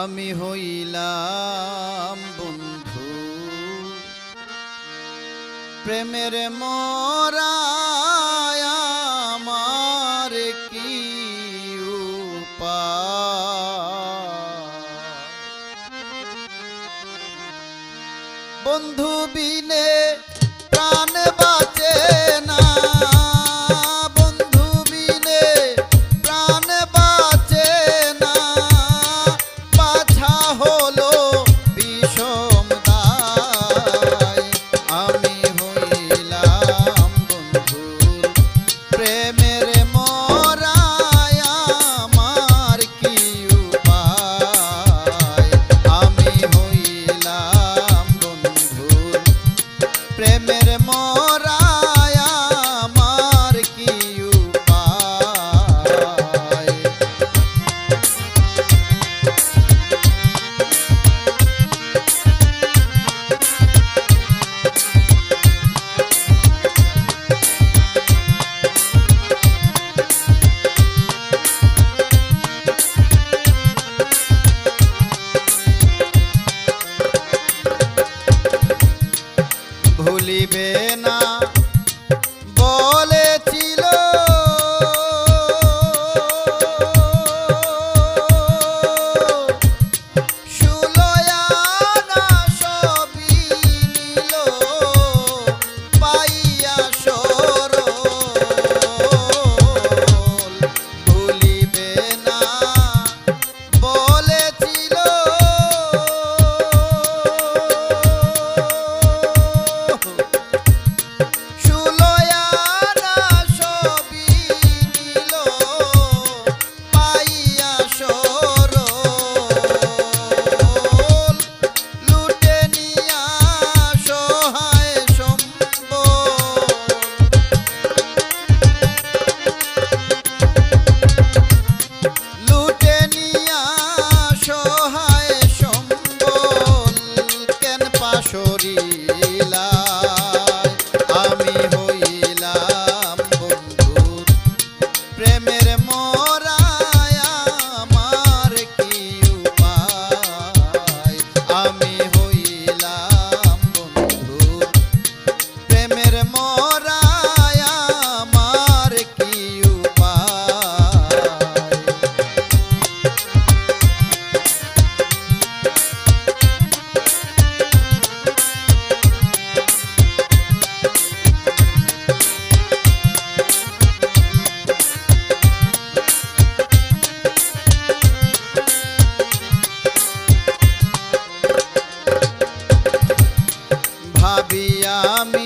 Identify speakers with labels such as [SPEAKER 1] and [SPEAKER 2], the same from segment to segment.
[SPEAKER 1] আমি হইলাম বন্ধু। প্রেমের মরায় আমার কি বন্ধু বিনে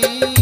[SPEAKER 1] Thank you.